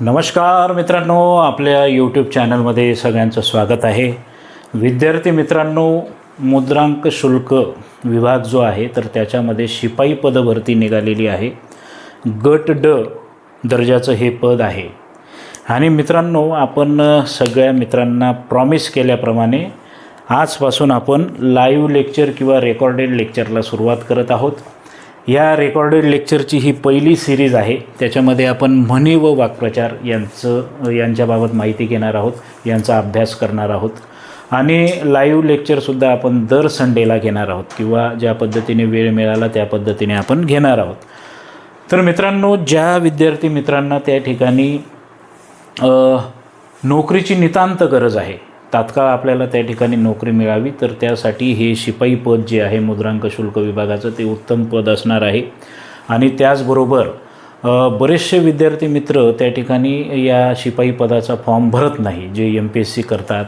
नमस्कार मित्रांनो आपल्या यूट्यूब चॅनलमध्ये सगळ्यांचं स्वागत आहे. विद्यार्थी मित्रांनो मुद्रांक शुल्क विभाग जो आहे तर त्याच्यामध्ये शिपाई पदभरती निघालेली आहे. गट ड दर्जाचं हे पद आहे. आणि मित्रांनो आपण सगळ्या मित्रांना प्रॉमिस केल्याप्रमाणे आजपासून आपण लाईव्ह लेक्चर किंवा रेकॉर्डेड लेक्चरला सुरुवात करत आहोत. या रेकॉर्डेड लेक्चरची ही पहिली सिरीज आहे. त्याच्यामध्ये आपण म्हणी व वाक्प्रचार यांचं यांच्याबाबत माहिती घेणार आहोत यांचा अभ्यास करणार आहोत. आणि लाईव्ह लेक्चरसुद्धा आपण दर संडेला घेणार आहोत किंवा ज्या पद्धतीने वेळ मिळाला त्या पद्धतीने आपण घेणार आहोत. तर मित्रांनो ज्या विद्यार्थी मित्रांना त्या ठिकाणी नोकरीची नितांत गरज आहे तात्काळ आपल्याला त्या ठिकाणी नोकरी मिळावी तर त्यासाठी हे शिपाई पद जे आहे मुद्रांक शुल्क विभागाचं ते उत्तम पद असणार आहे. आणि त्याचबरोबर बरेचसे विद्यार्थी मित्र त्या ठिकाणी या शिपाई पदाचा फॉर्म भरत नाही जे एम पी एस सी करतात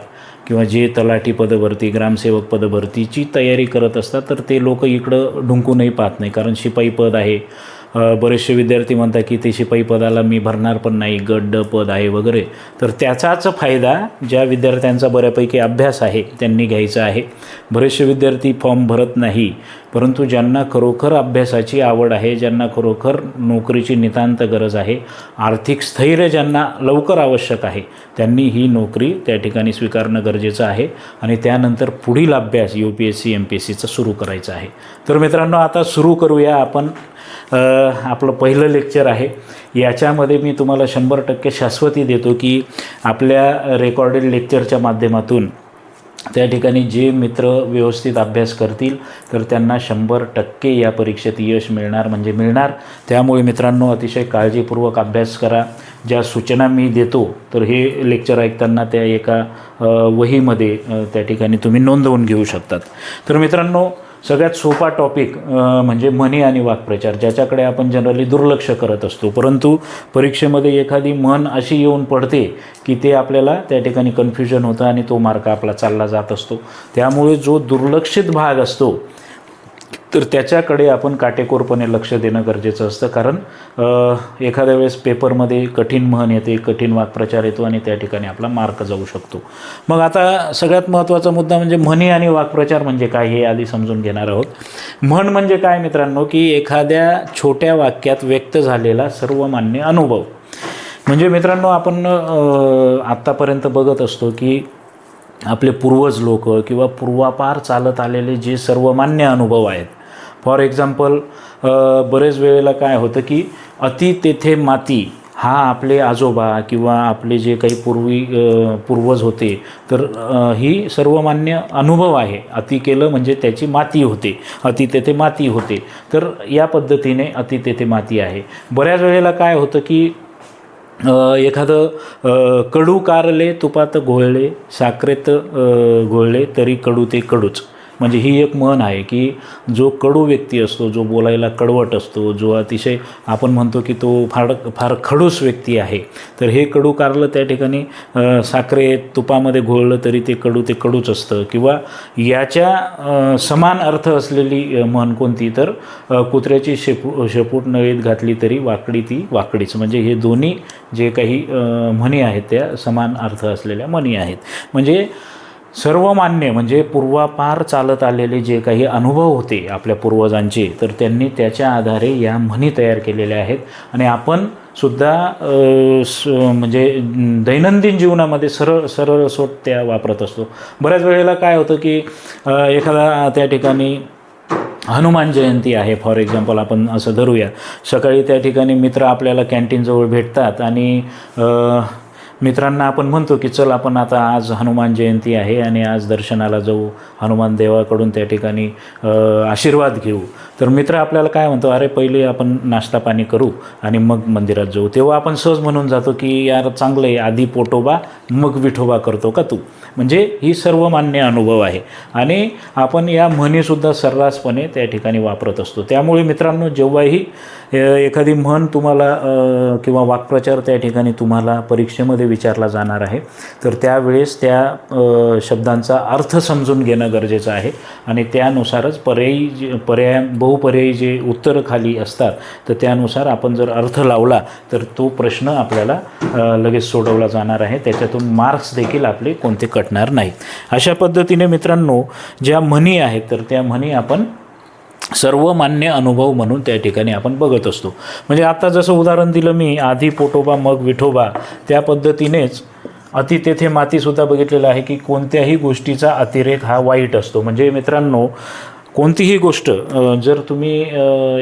किंवा जे तलाठी पदभरती ग्रामसेवक पदभरतीची तयारी करत असतात तर ते लोक इकडं ढुंकूनही पाहत नाही कारण शिपाई पद आहे. बरेचसे विद्यार्थी म्हणतात की ते शिपाई पदाला मी भरणार पण नाही गड्ड पद आहे वगैरे. तर त्याचाच फायदा ज्या विद्यार्थ्यांचा बऱ्यापैकी अभ्यास आहे त्यांनी घ्यायचा आहे. बरेचसे विद्यार्थी फॉर्म भरत नाही परंतु ज्यांना खरोखर अभ्यासाची आवड आहे ज्यांना खरोखर नोकरीची नितांत गरज आहे आर्थिक स्थैर्य ज्यांना लवकर आवश्यक आहे त्यांनी ही नोकरी त्या ठिकाणी स्वीकारणं गरजेचं आहे आणि त्यानंतर पुढील अभ्यास U P S C M P S सीचा सुरू करायचा आहे. तर मित्रांनो आता सुरू करूया आपण आपलं पहिलं लेक्चर आहे. याच्यामध्ये मी तुम्हाला शंभर टक्के शाश्वती देतो की आपल्या रेकॉर्डेड लेक्चरच्या माध्यमातून त्या ठिकाणी जे मित्र व्यवस्थित अभ्यास करतील तर त्यांना शंभर टक्के या परीक्षेत यश मिळणार म्हणजे मिळणार. त्यामुळे मित्रांनो अतिशय काळजीपूर्वक अभ्यास करा. ज्या सूचना मी देतो तर हे लेक्चर ऐकताना त्या एका वहीमध्ये त्या ठिकाणी तुम्ही नोंदवून घेऊ शकतात. तर मित्रांनो सगळ्यात सोपा टॉपिक म्हणजे म्हणी आणि वाक्प्रचार ज्याच्याकडे आपण जनरली दुर्लक्ष करत असतो. परंतु परीक्षेमध्ये एखादी म्हण अशी येऊन पडते की ते आपल्याला त्या ठिकाणी कन्फ्युजन होतं आणि तो मार्क आपला चालला जात असतो. त्यामुळे जो दुर्लक्षित भाग असतो तर त्याच्याकडे आपण काटेकोरपणे लक्ष देणं गरजेचं असतं. कारण एखाद्या वेळेस पेपरमध्ये कठीण म्हण येते कठीण वाक्प्रचार येतो आणि त्या ठिकाणी आपला मार्क जाऊ शकतो. मग आता सगळ्यात महत्त्वाचा मुद्दा म्हणजे म्हणी आणि वाक्प्रचार म्हणजे काय हे आधी समजून घेणार आहोत. म्हण म्हणजे काय मित्रांनो? की एखाद्या छोट्या वाक्यात व्यक्त झालेला सर्वमान्य अनुभव. म्हणजे मित्रांनो आपण आत्तापर्यंत बघत असतो की आपले पूर्वज लोक किंवा पूर्वापार चालत आलेले जे सर्वमान्य अनुभव आहेत. फॉर एक्झाम्पल बरेच वेळेला काय होतं की अति तेथे माती हा आपले आजोबा किंवा आपले जे काही पूर्वी पूर्वज होते तर ही सर्वमान्य अनुभव आहे. अति केलं म्हणजे त्याची माती होते अति तेथे माती होते. तर या पद्धतीने अति तेथे माती आहे. बऱ्याच वेळेला काय होतं की एखादं कडू कारले तुपात घोळले साखरेत घोळले तरी कडू ते कडूच. म्हणजे ही एक म्हण आहे की जो कडू व्यक्ती असतो जो बोलायला कडवट असतो जो अतिशय आपण म्हणतो की तो फार फार खडूस व्यक्ती आहे. तर हे कडू कारलं त्या ठिकाणी साखरे साखरेत तुपामध्ये घोळलं तरी ते कडू ते कडूच असतं. किंवा याच्या समान अर्थ असलेली म्हण कोणती? तर कुत्र्याची शेपू शेपूट नळीत घातली तरी वाकडी ती वाकडीच. म्हणजे हे दोन्ही जे काही म्हणी आहेत त्या समान अर्थ असलेल्या म्हणी आहेत. म्हणजे सर्वमान्य म्हणजे पूर्वापार चालत आलेले जे काही अनुभव होते आपल्या पूर्वजांचे तर त्यांनी त्याच्या आधारे या म्हणी तयार केलेल्या आहेत. आणि आपण सुद्धा स म्हणजे दैनंदिन जीवनामध्ये सरळ सरळ सोट त्या वापरत असतो. बऱ्याच वेळेला काय होतं की एखादा त्या ठिकाणी हनुमान जयंती आहे फॉर एक्झाम्पल आपण असं धरूया. सकाळी त्या ठिकाणी मित्र आपल्याला कॅन्टीनजवळ भेटतात आणि मित्रांना आपण म्हणतो की चल आपण आता आज हनुमान जयंती आहे आणि आज दर्शनाला जाऊ हनुमान देवाकडून त्या ठिकाणी आशीर्वाद घेऊ. तर मित्र आपल्याला काय म्हणतो अरे पहिले आपण नाश्ता पाणी करू आणि मग मंदिरात जाऊ. तेव्हा आपण सहज म्हणून जातो की यार चांगलं आहे आधी पोटोबा मग विठोबा करतो का तू? म्हणजे ही सर्वमान्य अनुभव आहे. आणि आपण या म्हणीसुद्धा सर्रासपणे त्या ठिकाणी वापरत असतो. त्यामुळे मित्रांनो जेव्हाही एखादी म्हण तुम्हाला किंवा वाक्प्रचार त्या ठिकाणी तुम्हाला परीक्षेमध्ये विचारला जाणार आहे. तर त्यावेळेस त्या शब्दांचा अर्थ समजून घेणं गरजेचं आहे. आणि त्यानुसारच पर्यायी जे पर्याय बहुपर्यायी जे उत्तरं खाली असतात तर त्यानुसार आपण जर अर्थ लावला तर तो प्रश्न आपल्याला लगेच सोडवला जाणार आहे. त्याच्यातून मार्क्स देखील आपले कोणते कटणार नाहीत. अशा पद्धतीने मित्रांनो ज्या म्हणी आहेत तर त्या म्हणी आपण सर्वमान्य अनुभव म्हणून त्या ठिकाणी आपण बघत असतो. म्हणजे आता जसं उदाहरण दिलं मी आधी पोटोबा मग विठोबा त्या पद्धतीनेच अति तेथे मातीसुद्धा बघितलेलं आहे की कोणत्याही गोष्टीचा अतिरेक हा वाईट असतो. म्हणजे मित्रांनो कोणतीही गोष्ट जर तुम्ही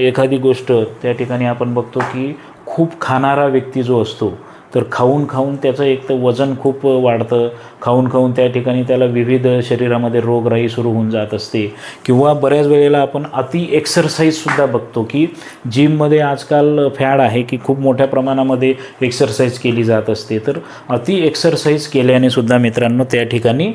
एखादी गोष्ट त्या ठिकाणी आपण बघतो की खूप खाणारा व्यक्ती जो असतो तर खाऊन खाऊन त्याचं एक तर वजन खूप वाढतं. खाऊन खाऊन त्या ठिकाणी त्याला विविध शरीरामध्ये रोगराई सुरू होऊन जात असते. किंवा बऱ्याच वेळेला आपण अति एक्सरसाइजसुद्धा बघतो की जिममध्ये आजकाल फॅड आहे की खूप मोठ्या प्रमाणामध्ये एक्सरसाइज केली जात असते. तर अति एक्सरसाइज केल्याने सुद्धा मित्रांनो त्या ठिकाणी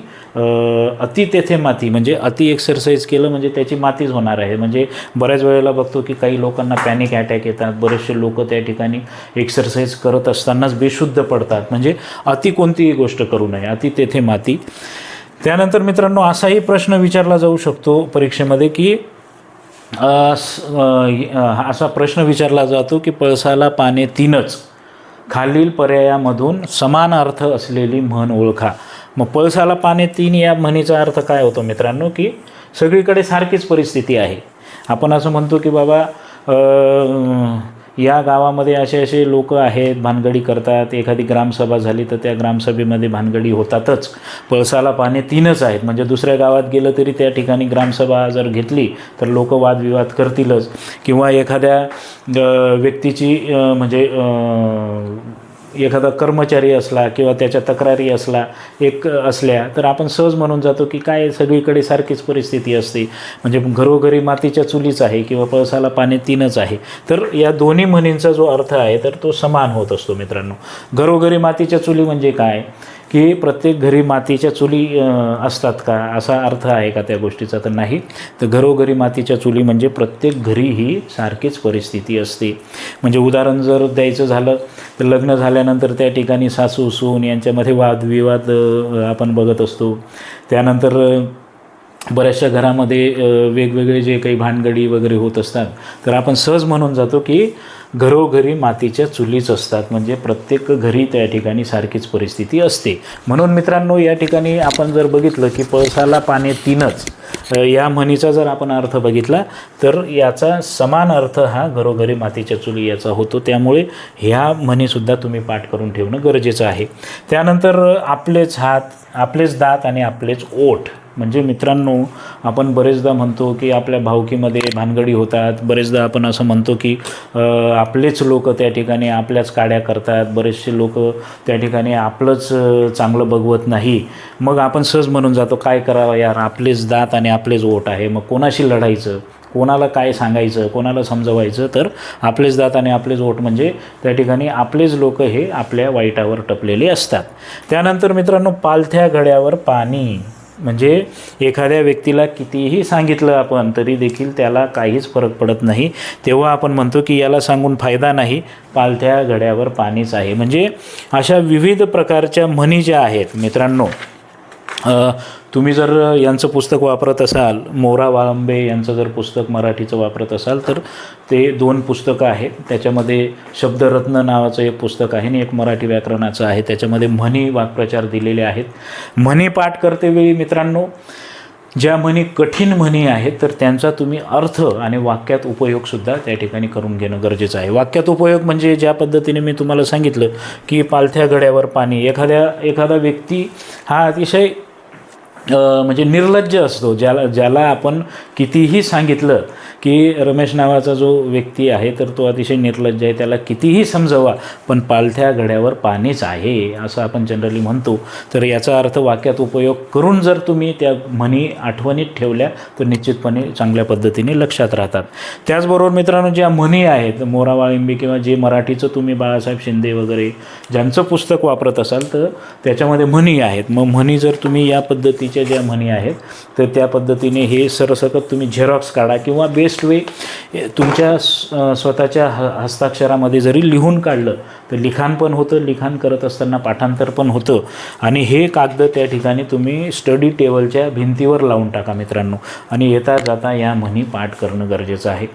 अति तेथे माती म्हणजे अति एक्सरसाइज केलं म्हणजे त्याची मातीच होणार आहे. म्हणजे बऱ्याच वेळेला बघतो की काही लोकांना पॅनिक अटॅक येतात. बरेचसे लोक त्या ठिकाणी एक्सरसाइज करत असतानाच बी बेशुद्ध पडतात. म्हणजे अति कोणतीही गोष्ट करू नये अति तेथे माती. त्यानंतर मित्रांनो असाही प्रश्न विचारला जाऊ शकतो परीक्षेमध्ये की असा प्रश्न विचारला जातो की पळसाला पाने तीनच खालील पर्यायामधून समान अर्थ असलेली म्हण ओळखा. मग पळसाला पाने तीन या म्हणीचा अर्थ काय होतो मित्रांनो? की सगळीकडे सारखीच परिस्थिती आहे. आपण असं म्हणतो की बाबा या गावामध्ये असे असे लोक आहेत भानगडी करतात. एखादी ग्रामसभा झाली तर त्या ग्रामसभेमध्ये भानगडी होतातच. पळसाला पाने तीनच आहेत. म्हणजे दुसऱ्या गावात गेलं तरी त्या ठिकाणी ग्रामसभा जर घेतली तर लोक वादविवाद करतीलच. किंवा एखाद्या व्यक्तीची म्हणजे एखादा कर्मचारी असला किंवा त्याच्या तक्रारी असला एक असल्या तर आपण सहज म्हणून जातो की काय सगळीकडे सारखीच परिस्थिती असते. म्हणजे घरोघरी मातीच्या चुलीच आहे किंवा पळसाला पाणी तीनच आहे. तर या दोन्ही म्हणींचा जो अर्थ आहे तर तो समान होत असतो मित्रांनो. घरोघरी मातीच्या चुली म्हणजे काय? की प्रत्येक घरी मातीच्या चुली असतात का? असा अर्थ आहे का त्या गोष्टीचा? तर नाही. तर घरोघरी मातीच्या चुली म्हणजे प्रत्येक घरी ही सारखीच परिस्थिती असते. म्हणजे उदाहरण जर द्यायचं झालं तर लग्न झाल्यानंतर त्या ठिकाणी सासू सून यांच्यामध्ये वादविवाद आपण बघत असतो. त्यानंतर बऱ्याचशा घरामध्ये वेगवेगळे जे काही भानगडी वगैरे होत असतात तर आपण सहज म्हणून जातो की घरोघरी मातीच्या चुलीच असतात. म्हणजे प्रत्येक घरी त्या ठिकाणी सारखीच परिस्थिती असते. म्हणून मित्रांनो या ठिकाणी आपण जर बघितलं की पळसाला पाने तीनच या म्हणीचा जर आपण अर्थ बघितला तर याचा समान अर्थ हा घरोघरी मातीच्या चुली याचा होतो. त्यामुळे ह्या म्हणीसुद्धा तुम्ही पाठ करून ठेवणं गरजेचं आहे. त्यानंतर आपलेच हात आपलेच दात आणि आपलेच ओठ म्हणजे मित्रांनो आपण बरेचदा म्हणतो की आपल्या भावकीमध्ये भानगडी होतात. बरेचदा आपण असं म्हणतो की आपलेच लोक त्या ठिकाणी आपल्याच काड्या करतात. बरेचसे लोक त्या ठिकाणी आपलंच चांगलं बघवत नाही. मग आपण सहज म्हणून जातो काय करावं यार? आपलेच दात आणि आपलेच ओट आहे. मग कोणाशी लढायचं? कोणाला काय सांगायचं? कोणाला समजवायचं? तर आपलेच दात आणि आपलेच ओट म्हणजे त्या ठिकाणी आपलेच लोक हे आपल्या वाईटावर टपलेले असतात. त्यानंतर मित्रांनो पालथ्या घड्यावर पाणी. म्हणजे एखाद्या व्यक्तीला कितीही सांगितलं आपण तरी देखील त्याला काहीच फरक पडत नाही. तेव्हा आपण म्हणतो की याला सांगून फायदा नाही पालथ्या घड्यावर पाणीच आहे. म्हणजे अशा विविध प्रकारच्या म्हणी ज्या आहेत मित्रांनो तुम्ही जर यांचं पुस्तक वापरत असाल मोरा वाळंबे यांचं जर पुस्तक मराठीचं वापरत असाल तर ते दोन पुस्तकं आहेत. त्याच्यामध्ये शब्दरत्न नावाचं एक पुस्तक आहे आणि एक मराठी व्याकरणाचं आहे. त्याच्यामध्ये म्हणी वाक्प्रचार दिलेले आहेत. म्हणी पाठ करतेवेळी मित्रांनो ज्या म्हणी कठीण म्हणी आहेत तर त्यांचा तुम्ही अर्थ आणि वाक्यात उपयोगसुद्धा त्या ठिकाणी करून घेणं गरजेचं आहे. वाक्यात उपयोग म्हणजे ज्या पद्धतीने मी तुम्हाला सांगितलं की पालथ्या घड्यावर पाणी. एखाद्या एखादा व्यक्ती हा अतिशय म्हणजे निर्लज्ज असतो ज्याला ज्याला आपण कितीही सांगितलं की रमेश नावाचा जो व्यक्ती आहे तर तो अतिशय निर्लज्ज आहे. त्याला कितीही समजवा पण पालथ्या घड्यावर पाणीच आहे असं आपण जनरली म्हणतो. तर याचा अर्थ वाक्यात उपयोग करून जर तुम्ही त्या म्हणी आठवणीत ठेवल्या तर निश्चितपणे चांगल्या पद्धतीने लक्षात राहतात. त्याचबरोबर मित्रांनो ज्या म्हणी आहेत मोरा वाळिंबी किंवा जे मराठीचं तुम्ही बाळासाहेब शिंदे वगैरे ज्यांचं पुस्तक वापरत असाल तर त्याच्यामध्ये म्हणी आहेत. मग म्हणी जर तुम्ही या पद्धतीच्या पद्धतीच्या ज्या म्हणी आहेत तर त्या पद्धतीने हे सरसकट तुम्ही झेरॉक्स काढा किंवा बेस्ट वे तुमच्या स्वतःच्या ह हस्ताक्षरामध्ये जरी लिहून काढलं तर लिखाण पण होतं लिखाण करत असताना पाठांतर पण होतं. आणि हे कागद त्या ठिकाणी तुम्ही स्टडी टेबलच्या भिंतीवर लावून टाका मित्रांनो. आणि येता जाता या म्हणी पाठ करणं गरजेचं आहे.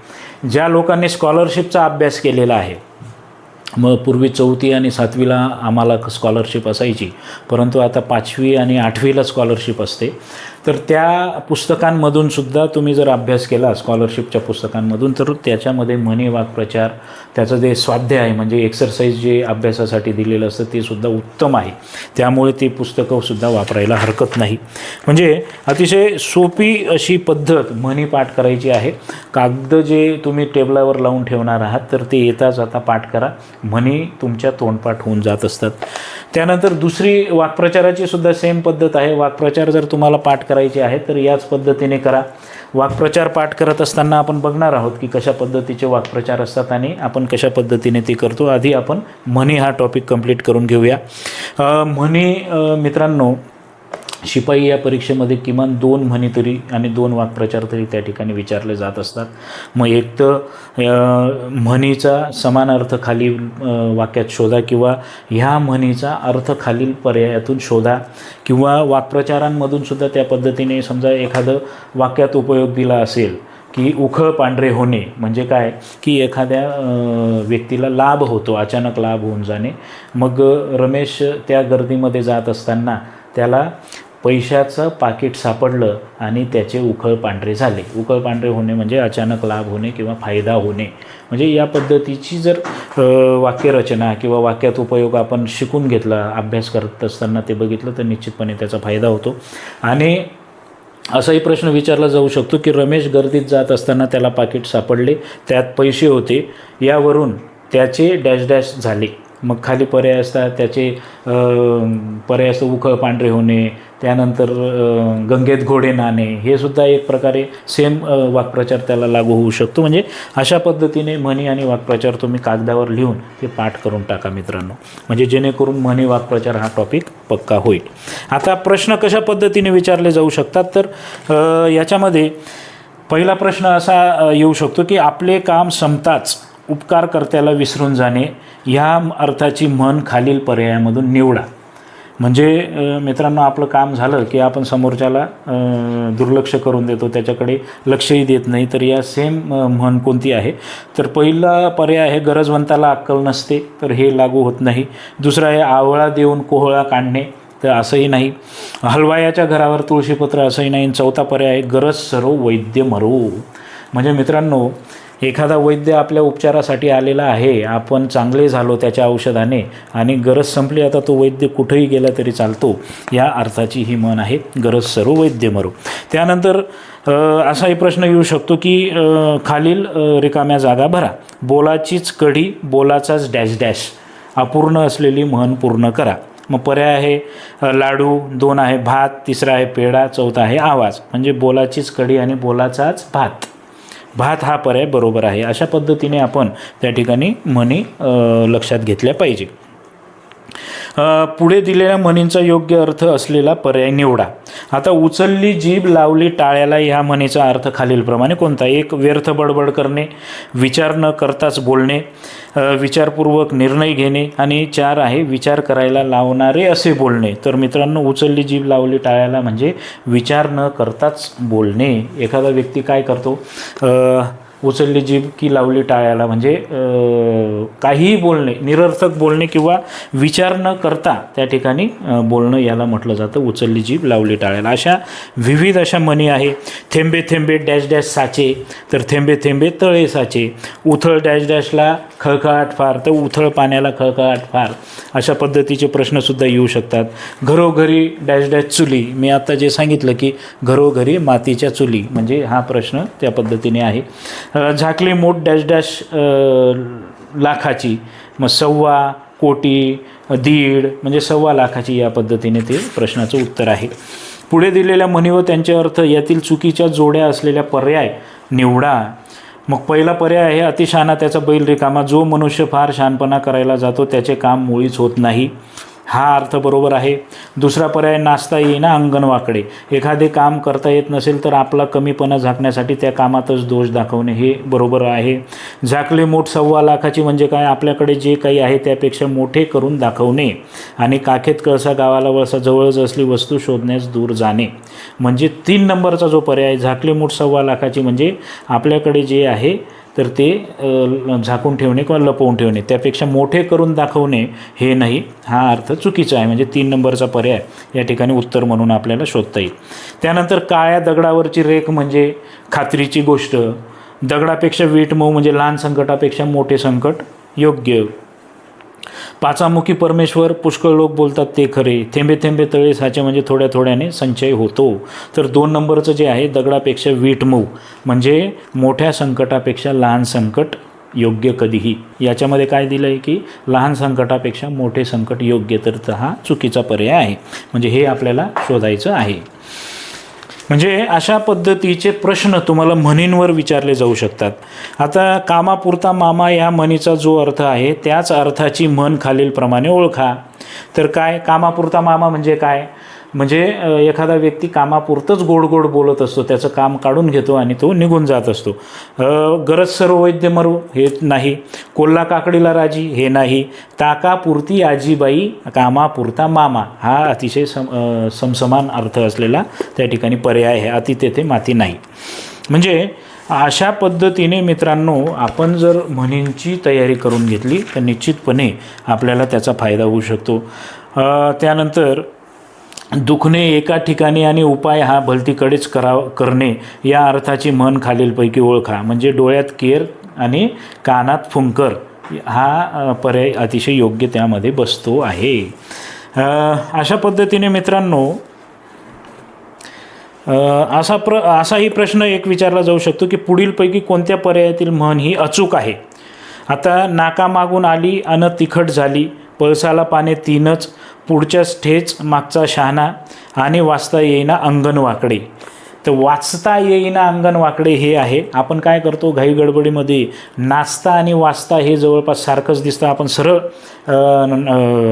ज्या लोकांनी स्कॉलरशिपचा अभ्यास केलेला आहे मग पूर्वी चौथी आणि सातवीला आम्हाला स्कॉलरशिप असायची. परंतु आता पाचवी आणि आठवीला स्कॉलरशिप असते. तर त्या पुस्तकांमधून सुद्धा तुम्ही जर अभ्यास केला स्कॉलरशिपच्या पुस्तकांमधून तर त्याच्यामध्ये म्हणी वाक्प्रचार त्याचं जे स्वाध्याय आहे म्हणजे एक्सरसाइज जे अभ्यासासाठी दिलेलं असतं ते सुद्धा उत्तम आहे. त्यामुळे ती पुस्तकंसुद्धा वापरायला हरकत नाही. म्हणजे अतिशय सोपी अशी पद्धत म्हणी पाठ करायची आहे. कागद जे तुम्ही टेबलावर लावून ठेवणार आहात तर ते येता जाता पाठ करा. म्हणी तुमच्या तोंडपाठ होऊन जात असतात. त्यानंतर दुसरी वाक्प्रचाराची सुद्धा सेम पद्धत आहे. वाक्प्रचार जर तुम्हाला पाठ करायचे आहेत तर याच पद्धतीने करा. वाक्प्रचार पाठ करत असताना आपण बघणार आहोत की कशा पद्धतीचे वाक्प्रचार असतात आणि आपण कशा पद्धतीने ते करतो. आधी आपण म्हणी हा टॉपिक कंप्लीट करून घेऊया. म्हणी मित्रांनो शिपाई या परीक्षेमध्ये किमान दोन म्हणी तरी आणि दोन वाक्प्रचार तरी त्या ठिकाणी विचारले जात असतात. मग एक तर म्हणीचा समान अर्थ खाली वाक्यात शोधा किंवा ह्या म्हणीचा अर्थ खालील पर्यायातून शोधा किंवा वाक्प्रचारांमधून सुद्धा त्या पद्धतीने समजा एखादं वाक्यात उपयोग दिला असेल की उखळ पांढरे होणे म्हणजे काय? की एखाद्या व्यक्तीला लाभ होतो अचानक लाभ होऊन जाणे. मग रमेश त्या गर्दीमध्ये जात असताना त्याला पैशाचं पाकिट सापडलं आणि त्याचे उखळ पांढरे झाले. उखळ पांढरे होणे म्हणजे अचानक लाभ होणे किंवा फायदा होणे. म्हणजे या पद्धतीची जर वाक्यरचना किंवा वाक्यात उपयोग आपण शिकून घेतला अभ्यास करत असताना ते बघितलं तर निश्चितपणे त्याचा फायदा होतो. आणि असाही प्रश्न विचारला जाऊ शकतो की रमेश गर्दीत जात असताना त्याला पाकिट सापडले त्यात पैसे होते यावरून त्याचे डॅश डॅश झाले. मग खाली पर्याय असतात त्याचे पर्याय असतो उखळ पांढरे होणे त्यानंतर गंगेत घोडे नाणे हे सुद्धा एक प्रकारे सेम वाक्प्रचार त्याला लागू होऊ शकतो. म्हणजे अशा पद्धतीने म्हणी आणि वाक्प्रचार तुम्ही कागदावर लिहून ते पाठ करून टाका मित्रांनो. म्हणजे जेणेकरून म्हणी वाक्प्रचार हा टॉपिक पक्का होईल. आता प्रश्न कशा पद्धतीने विचारले जाऊ शकतात? तर याच्यामध्ये पहिला प्रश्न असा येऊ शकतो की आपले काम संपताच उपकारकर्त्याला विसरून जाणे ह्या अर्थाची म्हण खालील पर्यायामधून निवडा. म्हणजे मित्रांनो आपलं काम झालं की आपण समोरच्याला दुर्लक्ष करून देतो त्याच्याकडे लक्षही देत नाही. तर या सेम म्हण कोणती आहे? तर पहिला पर्याय आहे गरजवंताला अक्कल नसते तर हे लागू होत नाही. दुसरा आहे आवळा देऊन कोहळा काढणे तर असंही नाही. हलवायाच्या घरावर तुळशीपत्र असंही नाही. चौथा पर्याय गरज सरो वैद्य मरो. म्हणजे मित्रांनो एखादा वैद्य आपल्या उपचारासाठी आलेला आहे आपण चांगले झालो त्याच्या औषधाने आणि गरज संपली आता तो वैद्य कुठेही गेला तरी चालतो या अर्थाची ही म्हण आहे गरज सर्व वैद्य मरू. त्यानंतर असाही प्रश्न येऊ शकतो की खालील रिकाम्या जागा भरा. बोलाचीच कढी बोलाचाच डॅश डॅश. अपूर्ण असलेली म्हण पूर्ण करा. मग पर्याय आहे लाडू दोन आहे भात तिसरा आहे पेढा चौथा आहे आवाज. म्हणजे बोलाचीच कढी आणि बोलाचाच भात. भात हा पर्याय बरोबर आहे. अशा पद्धतीने आपण त्या ठिकाणी म्हणी लक्षात घेतल्या पाहिजे. पुढे दिलेल्या म्हणींचा योग्य अर्थ असलेला पर्याय निवडा. आता उचलली जीभ लावली टाळ्याला ह्या म्हणीचा अर्थ खालीलप्रमाणे कोणता? एक व्यर्थ बडबड करणे विचार न करताच बोलणे विचारपूर्वक निर्णय घेणे आणि चार आहे विचार करायला लावणारे असे बोलणे. तर मित्रांनो उचलली जीभ लावली टाळ्याला म्हणजे विचार न करताच बोलणे. एखादा व्यक्ती काय करतो? उचलली जीभ की लावली टाळ्याला. म्हणजे काहीही बोलणे निरर्थक बोलणे किंवा विचार न करता त्या ठिकाणी बोलणं याला म्हटलं जातं. उचलली जीभ लावली टाळ्याला. अशा विविध अशा म्हणी आहे. थेंबे थेंबे डॅश डॅश साचे तर थेंबे थेंबे तळे साचे. उथळ डॅश डॅशला खळखळाट फार तर उथळ पाण्याला खळखळाट फार. अशा पद्धतीचे प्रश्नसुद्धा येऊ शकतात. घरोघरी डॅश डॅश चुली. मी आता जे सांगितलं की घरोघरी मातीच्या चुली म्हणजे हा प्रश्न त्या पद्धतीने आहे. झाकली मोठ डॅश डॅश लाखाची. मग सव्वा कोटी दीड म्हणजे सव्वा लाखाची या पद्धतीने ते प्रश्नाचं उत्तर आहे. पुढे दिलेल्या म्हणी व त्यांचे अर्थ यातील चुकीच्या जोड्या असलेल्या पर्याय निवडा. मग पहिला पर्याय आहे अतिशहाणा त्याचा बैल रिकामा जो मनुष्य फार शहाणपणा करायला जातो त्याचे काम मुळीच होत नाही. हा अर्थ बरोबर आहे. दुसरा पर्याय नाचता येईना अंगणवाकडे. एखादे काम करता येत नसेल तर आपला कमीपणा झाकण्यासाठी त्या कामातच दोष दाखवणे हे बरोबर आहे. झाकले मोठ सव्वा लाखाची म्हणजे काय? आपल्याकडे जे काही आहे त्यापेक्षा मोठे करून दाखवणे. आणि काखेत कळसा गावाला वळसा जवळच असली वस्तू शोधण्यास दूर जाणे. म्हणजे तीन नंबरचा जो पर्याय झाकले मोठ सव्वा लाखाची म्हणजे आपल्याकडे जे आहे तर ते झाकून ठेवणे किंवा लपवून ठेवणे त्यापेक्षा मोठे करून दाखवणे हे नाही. हा अर्थ चुकीचा आहे. म्हणजे तीन नंबरचा पर्याय या ठिकाणी उत्तर म्हणून आपल्याला शोधता येईल. त्यानंतर काळ्या दगडावरची रेख म्हणजे खात्रीची गोष्ट. दगडापेक्षा वीट मऊ म्हणजे लहान संकटापेक्षा मोठे संकट योग्य. पाचामुखी परमेश्वर पुष्कळ लोक बोलतात ते खरे. थेंबे थेंबे तळे साचे म्हणजे थोड्या थोड्याने संचय होतो. तर दोन नंबरचं जे आहे दगडापेक्षा वीट मऊ. म्हणजे मोठ्या संकटापेक्षा लहान संकट योग्य कधीही. याच्यामध्ये काय दिलं आहे की लहान संकटापेक्षा मोठे संकट योग्य तर हा चुकीचा पर्याय आहे. म्हणजे हे आपल्याला शोधायचं आहे. म्हणजे अशा पद्धतीचे प्रश्न तुम्हाला म्हणींवर विचारले जाऊ शकतात. आता कामापुरता मामा या म्हणीचा जो अर्थ आहे त्याच अर्थाची म्हण खालीलप्रमाणे ओळखा. तर काय? कामापुरता मामा म्हणजे काय? म्हणजे एखादा व्यक्ती कामापुरतंच गोड गोड बोलत असतो त्याचं काम काढून घेतो आणि तो निघून जात असतो. गरज सर्व वैद्य मरू हे नाही. कोल्हा काकडीला राजी हे नाही. ताकापुरती आजीबाई कामापुरता मामा हा अतिशय सम समसमान अर्थ असलेला त्या ठिकाणी पर्याय आहे. अति तेथे माती नाही. म्हणजे अशा पद्धतीने मित्रांनो आपण जर म्हणींची तयारी करून घेतली तर निश्चितपणे आपल्याला त्याचा फायदा होऊ शकतो. त्यानंतर दुखणे एका ठिकाणी आणि उपाय हा भलतीकडेच करा करणे या अर्थाची म्हण खालीलपैकी ओळखा. म्हणजे डोळ्यात केर आणि कानात फुंकर हा पर्याय अतिशय योग्य त्यामध्ये बसतो आहे. अशा पद्धतीने मित्रांनो असा प्र असाही प्रश्न एक विचारला जाऊ शकतो की पुढीलपैकी कोणत्या पर्यायातील म्हण ही अचूक आहे? आता नाकामागून आली अन तिखट झाली पळसाला पाने तीनच पुढच्याच ठेच मागचा शहाणा आणि वाचता येईना अंगण वाकडे. तर वाचता येईना अंगण वाकडे हे आहे. आपण काय करतो? घाई गडबडीमध्ये नाचता आणि वाचता हे जवळपास सारखंच दिसतं. आपण सरळ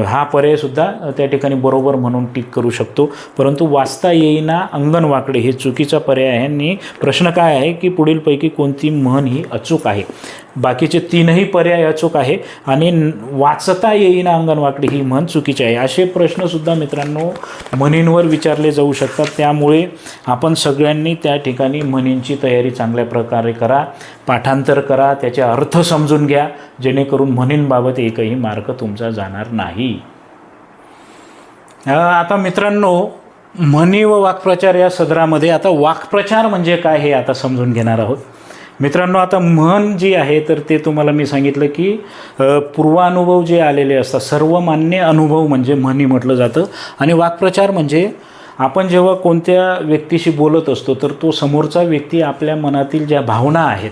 हा पर्यायसुद्धा त्या ठिकाणी बरोबर म्हणून टिक करू शकतो. परंतु वाचता येईना अंगण वाकडे हे चुकीचा पर्याय आहे. आणि प्रश्न काय आहे? की पुढीलपैकी कोणती म्हण ही अचूक आहे. बाकीचे तीनही पर्याय अचूक आहे आणि वाचता येईना अंगणवाकडी ही म्हण चुकीची आहे. असे प्रश्नसुद्धा मित्रांनो म्हणींवर विचारले जाऊ शकतात. त्यामुळे आपण सगळ्यांनी त्या ठिकाणी म्हणींची तयारी चांगल्या प्रकारे करा पाठांतर करा त्याचे अर्थ समजून घ्या जेणेकरून म्हणींबाबत एकही मार्क तुमचा जाणार नाही. आता मित्रांनो म्हणी व वाक्प्रचार या सदरामध्ये आता वाक्प्रचार म्हणजे काय हे आता समजून घेणार आहोत. मित्रांनो आता म्हण जी आहे तर ते तुम्हाला मी सांगितलं की पूर्वानुभव जे आलेले असतात सर्वमान्य अनुभव म्हणजे म्हणी म्हटलं जातं. आणि वाक्प्रचार म्हणजे आपण जेव्हा कोणत्या व्यक्तीशी बोलत असतो तर तो समोरचा व्यक्ती आपल्या मनातील ज्या भावना आहेत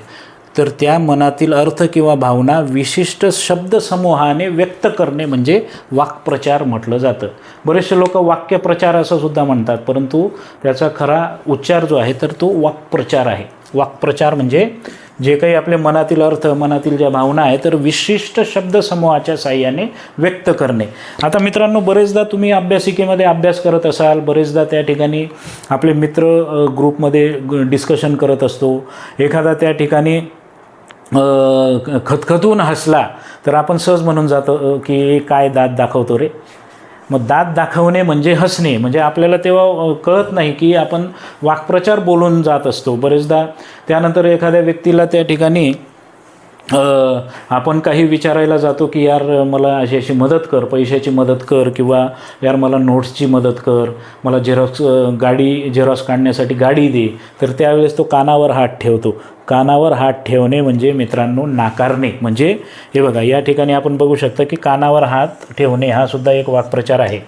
तर त्या मनातील अर्थ किंवा भावना विशिष्ट शब्दसमूहाने व्यक्त करणे म्हणजे वाक्प्रचार म्हटलं जातं. बरेचसे लोक वाक्यप्रचार असं सुद्धा म्हणतात परंतु त्याचा खरा उच्चार जो आहे तर तो वाक्प्रचार आहे. वाक्प्रचार म्हणजे जे काही आपले मनातील अर्थ मनातील ज्या भावना आहे तर विशिष्ट शब्दसमूहाच्या साह्याने व्यक्त करणे. आता मित्रांनो बरेचदा तुम्ही अभ्यासिकेमध्ये अभ्यास करत असाल बरेचदा त्या ठिकाणी आपले मित्र ग्रुपमध्ये ग- डिस्कशन करत असतो. एखादा त्या ठिकाणी खतखतून हसला तर आपण सहज म्हणून जातो की काय दात दाखवतो रे? मग दात दाखवणे म्हणजे हसणे. म्हणजे आपल्याला तेव्हा कळत नाही की आपण वाक्प्रचार बोलून जात असतो. बरेचदा त्यानंतर एखाद्या व्यक्तीला त्या ठिकाणी आपण काही विचारायला जातो की यार मला अशी अशी मदत कर पैशाची मदत कर किंवा यार मला नोट्सची मदत कर मला झेरॉक्स गाडी झेरॉक्स काढण्यासाठी गाडी दे तर त्यावेळेस तो कानावर हात ठेवतो. कानावर हात ठेवणे म्हणजे मित्रांनो नाकारणे. म्हणजे हे बघा या ठिकाणी आपण बघू शकता की कानावर हात ठेवणे हा सुद्धा एक वाक्प्रचार आहे.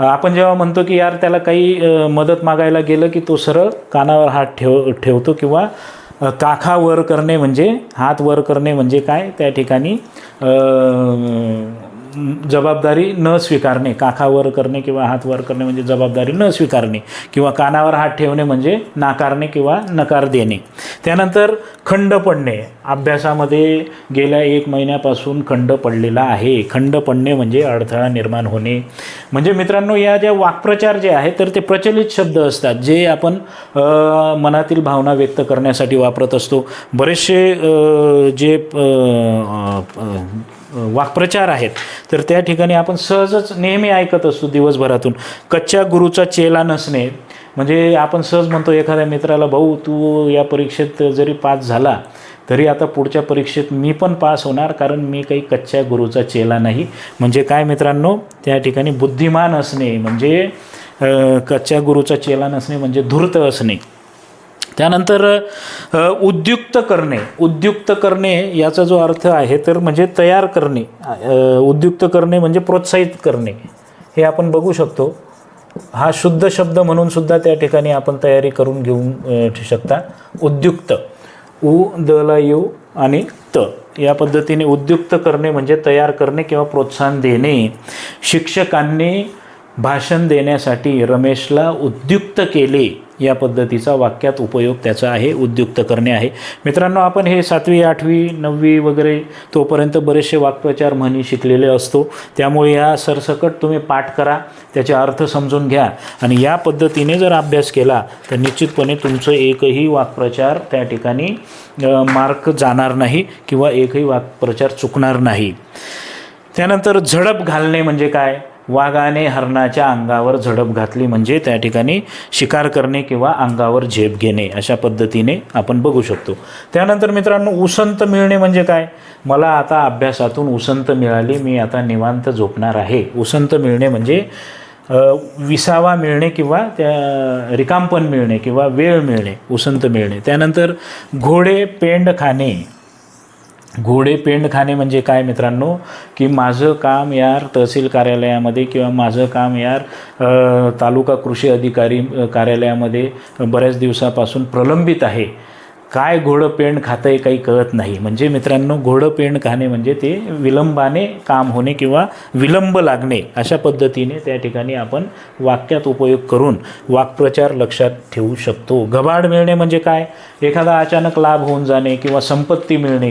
आपण जेव्हा म्हणतो की यार त्याला काही मदत मागायला गेलं की तो सरळ कानावर हात ठेव ठेवतो किंवा काखा वर करणे म्हणजे हात वर करणे म्हणजे काय? त्या ठिकाणी जबाबदारी न स्वीकारणे काखावर करणे किंवा हात वर करणे म्हणजे जबाबदारी न स्वीकारणे किंवा कानावर हात ठेवणे म्हणजे नाकारणे किंवा नकार देणे. त्यानंतर खंड पडणे. अभ्यासामध्ये गेल्या एक महिन्यापासून खंड पडलेला आहे. खंड पडणे म्हणजे अडथळा निर्माण होणे. म्हणजे मित्रांनो या ज्या वाक्प्रचार जे आहेत तर ते प्रचलित शब्द असतात जे आपण मनातील भावना व्यक्त करण्यासाठी वापरत असतो. बरेचसे जे अ, आ, अ, वाक्प्रचार आहेत. तर त्या ठिकाणी आपण सहजच नेहमी ऐकत असतो दिवसभरातून. कच्च्या गुरुचा चेला नसणे. म्हणजे आपण सहज म्हणतो एखाद्या मित्राला भाऊ तू या परीक्षेत जरी पास झाला तरी आता पुढच्या परीक्षेत मी पण पास होणार कारण मी काही कच्च्या गुरुचा चेला नाही. म्हणजे काय मित्रांनो? त्या ठिकाणी बुद्धिमान असणे. म्हणजे कच्च्या गुरुचा चेला नसणे म्हणजे धूर्त असणे. त्यानंतर उद्युक्त करणे. उद्युक्त करणे याचा जो अर्थ आहे तर म्हणजे तयार करणे. उद्युक्त करणे म्हणजे प्रोत्साहित करणे. हे आपण बघू शकतो. हा शुद्ध शब्द म्हणून सुद्धा त्या ठिकाणी आपण तयारी करून घेऊन शकता. उद्युक्त. उ द ला यू आणि त. या पद्धतीने उद्युक्त करणे म्हणजे तयार करणे किंवा प्रोत्साहन देणे. शिक्षकांनी भाषण देण्यासाठी रमेशला उद्युक्त केले. या पद्धतीचा वाक्यात उपयोग त्याचा आहे उद्युक्त करणे आहे. मित्रांनो आपण हे सातवी आठवी नववी वगैरे तोपर्यंत बरेचसे वाक्प्रचार म्हणी शिकलेले असतो. त्यामुळे या सरसकट तुम्ही पाठ करा त्याचे अर्थ समजून घ्या. आणि या पद्धतीने जर अभ्यास केला तर निश्चितपणे तुमचं एकही वाक्प्रचार त्या ठिकाणी मार्क जाणार नाही किंवा एकही वाक्प्रचार चुकणार नाही. त्यानंतर झडप घालणे म्हणजे काय? वाघाने हरणाच्या अंगावर झडप घातली म्हणजे त्या ठिकाणी शिकार करणे किंवा अंगावर झेप घेणे अशा पद्धतीने आपण बघू शकतो. त्यानंतर मित्रांनो उसंत मिळणे म्हणजे काय? मला आता अभ्यासातून उसंत मिळाली मी आता निवांत झोपणार आहे. उसंत मिळणे म्हणजे विसावा मिळणे किंवा त्या रिकामपण मिळणे किंवा वेळ मिळणे उसंत मिळणे. त्यानंतर घोडे पेंड खाणे घोडे पेंड खाणे म्हणजे काय मित्रांनो? की माझं काम यार तहसील कार्यालयामध्ये किंवा माझं काम यार तालुका कृषी अधिकारी कार्यालयामध्ये बऱ्याच दिवसापासून प्रलंबित आहे. काय घोडं पेंड खातं आहे काही कळत नाही. म्हणजे मित्रांनो घोडं पेंड खाणे म्हणजे ते विलंबाने काम होणे किंवा विलंब लागणे अशा पद्धतीने त्या ठिकाणी आपण वाक्यात उपयोग करून वाक्प्रचार लक्षात ठेवू शकतो. घबाड मिळणे म्हणजे काय? एखादा अचानक लाभ होऊन जाणे किंवा संपत्ती मिळणे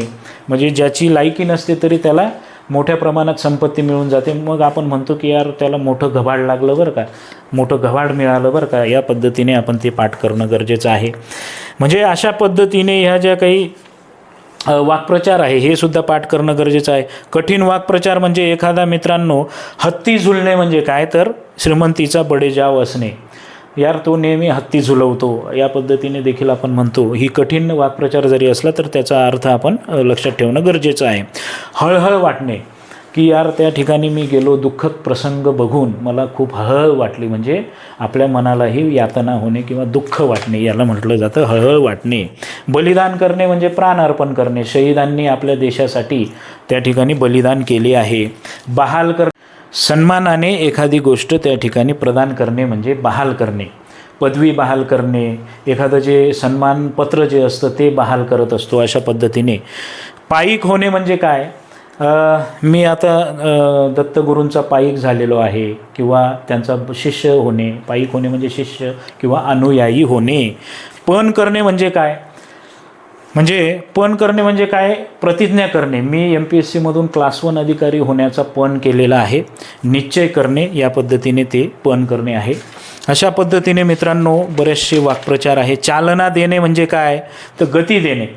म्हणजे ज्याची लायकी नसते तरी त्याला मोठ्या प्रमाणात संपत्ती मिळून जाते. मग आपण म्हणतो की यार त्याला मोठं घबाड लागलं बरं का? मोठं घबाड मिळालं बरं का? या पद्धतीने आपण ते पाठ करणं गरजेचं आहे. म्हणजे अशा पद्धतीने ह्या ज्या काही वाक्प्रचार आहे हे सुद्धा पाठ करणं गरजेचं आहे. कठीण वाक्प्रचार म्हणजे एखादा मित्रांनो हत्ती झुलणे म्हणजे काय? तर श्रीमंतीचा बडेजाव असणे. यार तो नेहमी हत्ती झुलवतो. या पद्धतीने देखील आपण म्हणतो ही कठीण वाक्प्रचार जरी असला तर त्याचा अर्थ आपण लक्षात ठेवणं गरजेचं आहे. हळहळ वाटणे की यार त्या ठिकाणी मी गेलो दुःखद प्रसंग बघून मला खूप हळहळ वाटली. म्हणजे आपल्या मनालाही यातना होणे किंवा दुःख वाटणे याला म्हटलं जातं हळहळ वाटणे. बलिदान करणे म्हणजे प्राण अर्पण करणे. शहीदांनी आपल्या देशासाठी त्या ठिकाणी बलिदान केले आहे. बहाल कर सन्मानाने एखादी गोष्ट त्या ठिकाणी प्रदान करणे म्हणजे बहाल करणे. पदवी बहाल करणे एखादं जे सन्मानपत्र जे असतं ते बहाल करत असतो अशा पद्धतीने. पायिक होणे म्हणजे काय? मी आता दत्तगुरूंचा पायिक झालेलो आहे किंवा त्यांचा शिष्य होणे पायिक होणे म्हणजे शिष्य किंवा अनुयायी होणे. पण करणे म्हणजे काय? म्हणजे पण करणे म्हणजे काय? प्रतिज्ञा करणे. मी एम पी एस सीमधून क्लास वन अधिकारी होण्याचा पण केलेला आहे. निश्चय करणे या पद्धतीने ते पण करणे आहे. अशा पद्धतीने मित्रांनो बरेचसे वाक्प्रचार आहे. चालना देणे म्हणजे काय? तर गती देणे.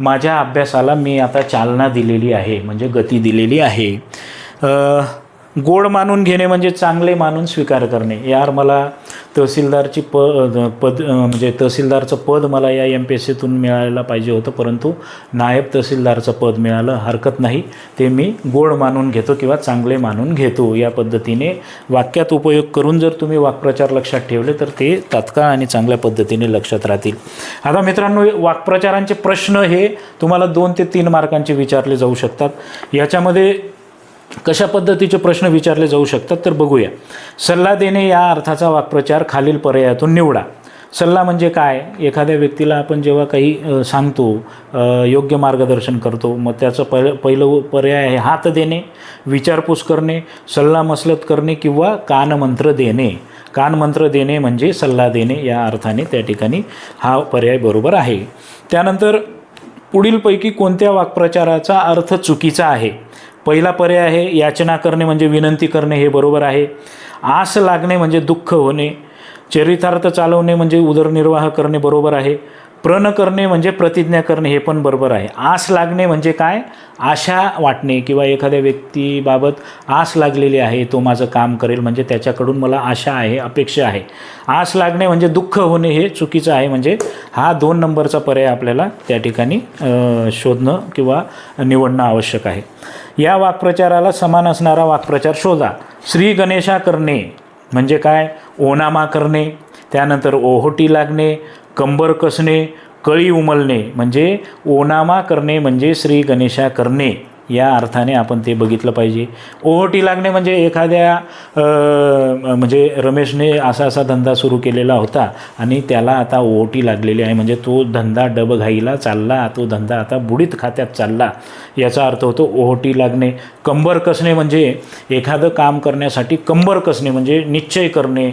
माझ्या अभ्यासाला मी आता चालना दिलेली आहे. म्हणजे गती दिलेली आहे. गोड मानून घेणे म्हणजे चांगले मानून स्वीकार करणे. यार मला तहसीलदारची प पद म्हणजे तहसीलदारचं पद मला या एम पी एस सीतून मिळायला पाहिजे होतं परंतु नायब तहसीलदारचं पद मिळालं हरकत नाही. ते मी गोड मानून घेतो किंवा चांगले मानून घेतो. या पद्धतीने वाक्यात उपयोग करून जर तुम्ही वाक्प्रचार लक्षात ठेवले तर ते तात्काळ आणि चांगल्या पद्धतीने लक्षात राहतील. आता मित्रांनो वाक्प्रचारांचे प्रश्न हे तुम्हाला दोन ते तीन मार्कांचे विचारले जाऊ शकतात. याच्यामध्ये कशा पद्धतीचे प्रश्न विचारले जाऊ शकतात तर बघूया. सल्ला देणे या अर्थाचा वाक्प्रचार खालील पर्यायातून निवडा. सल्ला म्हणजे काय? एखाद्या व्यक्तीला आपण जेव्हा काही सांगतो योग्य मार्गदर्शन करतो मग त्याचं पहिलं पहिलं पर्याय आहे हात देणे विचारपूस करणे सल्ला मसलत करणे किंवा कानमंत्र देणे. कानमंत्र देणे म्हणजे सल्ला देणे या अर्थाने त्या ठिकाणी हा पर्याय बरोबर आहे. त्यानंतर पुढीलपैकी कोणत्या वाक्प्रचाराचा अर्थ चुकीचा आहे? पहिला पर्याय आहे याचना करणे म्हणजे विनंती करणे हे बरोबर आहे. आस लागणे म्हणजे दुःख होणे. चरितार्थ चालवणे म्हणजे उदरनिर्वाह करणे बरोबर आहे. प्रण करणे म्हणजे प्रतिज्ञा करणे हे पण बरोबर आहे. आस लागणे म्हणजे काय? आशा वाटणे किंवा एखाद्या व्यक्तीबाबत आस लागलेली आहे तो माझं काम करेल म्हणजे त्याच्याकडून मला आशा आहे अपेक्षा आहे. आस लागणे म्हणजे दुःख होणे हे चुकीचं आहे म्हणजे हा दोन नंबरचा पर्याय आपल्याला त्या ठिकाणी शोधणं किंवा निवडणं आवश्यक आहे. या वाक्प्रचाराला समान असणारा वाक्प्रचार शोधा. श्री गणेशा करणे म्हणजे काय? ओनामा करणे त्यानंतर ओहोटी लागणे कंबर कसणे कळी उमलणे म्हणजे ओनामा करणे म्हणजे श्री गणेशा करणे. या अर्थाने आपण ते बघितलं पाहिजे. ओहोटी लागणे म्हणजे एखाद्या म्हणजे रमेशने असा असा धंदा सुरू केलेला होता आणि त्याला आता ओहोटी लागलेली आहे. म्हणजे तो धंदा डबघाईला चालला तो धंदा आता बुडीत खात्यात चालला. याचा अर्थ होतो ओहोटी लागणे. कंबर कसणे म्हणजे एखादं काम करण्यासाठी कंबर कसणे म्हणजे निश्चय करणे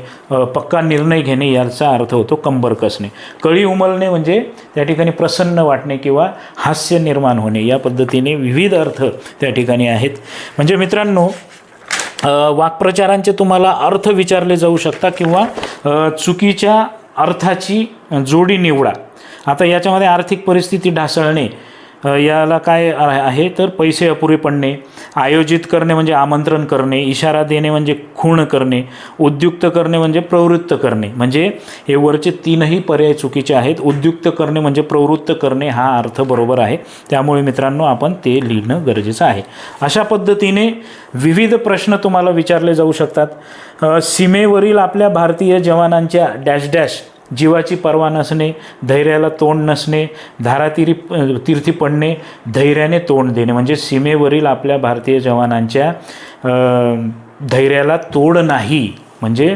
पक्का निर्णय घेणे याचा अर्थ होतो कंबर कसणे. कळी उमलणे म्हणजे त्या ठिकाणी प्रसन्न वाटणे किंवा हास्य निर्माण होणे. या पद्धतीने विविध अर्थ त्या ठिकाणी आहेत. म्हणजे मित्रांनो वाक्प्रचारांचे तुम्हाला अर्थ विचारले जाऊ शकता किंवा चुकीच्या अर्थाची जोडी निवडा. आता याच्यामध्ये आर्थिक परिस्थिती ढासळणे याला काय आहे तर पैसे अपुरे पडणे आयोजित करणे म्हणजे आमंत्रण करणे इशारा देणे म्हणजे खूण करणे उद्युक्त करणे म्हणजे प्रवृत्त करणे. म्हणजे हे वरचे तीनही पर्याय चुकीचे आहेत. उद्युक्त करणे म्हणजे प्रवृत्त करणे हा अर्थ बरोबर आहे. त्यामुळे मित्रांनो आपण ते लिहिणं गरजेचं आहे. अशा पद्धतीने विविध प्रश्न तुम्हाला विचारले जाऊ शकतात. सीमेवरील आपल्या भारतीय जवानांच्या डॅश डॅश जीवाची पर्वा नसणे धैर्याला तोंड नसणे धारातीरी तीर्थी पडणे धैर्याने तोंड देणे. म्हणजे सीमेवरील आपल्या भारतीय जवानांच्या धैर्याला तोड नाही. म्हणजे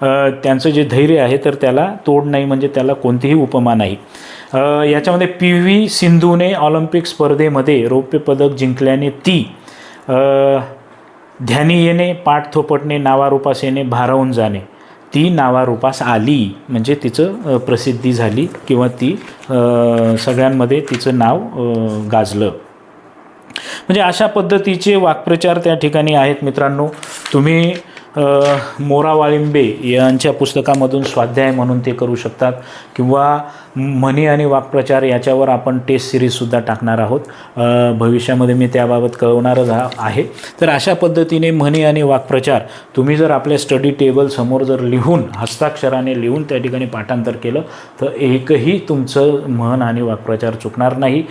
त्यांचं जे धैर्य आहे तर त्याला तोड नाही म्हणजे त्याला कोणतीही उपमा नाही. याच्यामध्ये पी व्ही सिंधूने ऑलिम्पिक स्पर्धेमध्ये रौप्य पदक जिंकल्याने ती ध्यानी येणे पाठ थोपटणे नावारुपास येणे भारावून जाणे. ती नावारूपास आली म्हणजे तिचं प्रसिद्धी झाली किंवा ती सगळ्यांमध्ये तिचं नाव गाजलं. म्हणजे अशा पद्धतीचे वाक्प्रचार त्या ठिकाणी आहेत मित्रांनो. तुम्ही मोरा वाळिंबे यांच्या पुस्तकामधून स्वाध्याय म्हणून ते करू शकतात किंवा म्हणी आणि वाक्प्रचार याच्यावर आपण टेस्ट सिरीजसुद्धा टाकणार आहोत. भविष्यामध्ये मी त्याबाबत कळवणारच आहे. तर अशा पद्धतीने म्हणी आणि वाक्प्रचार तुम्ही जर आपल्या स्टडी टेबलसमोर जर लिहून हस्ताक्षराने लिहून त्या ठिकाणी पाठांतर केलं तर एकही तुमचं म्हण आणि वाक्प्रचार चुकणार नाही.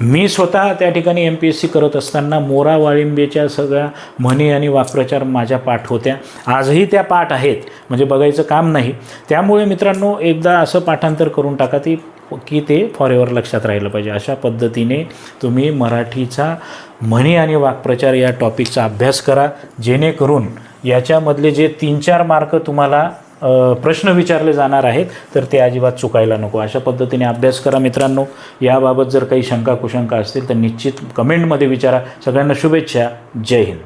मी स्वतः त्या ठिकाणी एम पी एस सी करत असताना मोरा वाळिंबेच्या सगळ्या म्हणी आणि वाक्प्रचार माझ्या पाठ होत्या. आजही त्या पाठ आहेत. म्हणजे बघायचं काम नाही. त्यामुळे मित्रांनो एकदा असं पाठांतर करून टाका ती की ते फॉरेवर लक्षात राहिलं पाहिजे. अशा पद्धतीने तुम्ही मराठीचा म्हणी आणि वाक्प्रचार या टॉपिकचा अभ्यास करा. जेणेकरून याच्यामधले जे तीन चार मार्क तुम्हाला प्रश्न विचारले जाणार आहेत तर ते अजिबात चुकायला नको. अशा पद्धतीने अभ्यास करा मित्रांनो. याबाबत जर काही शंका कुशंका असतील तर निश्चित कमेंटमध्ये विचारा. सगळ्यांना शुभेच्छा. जय हिंद.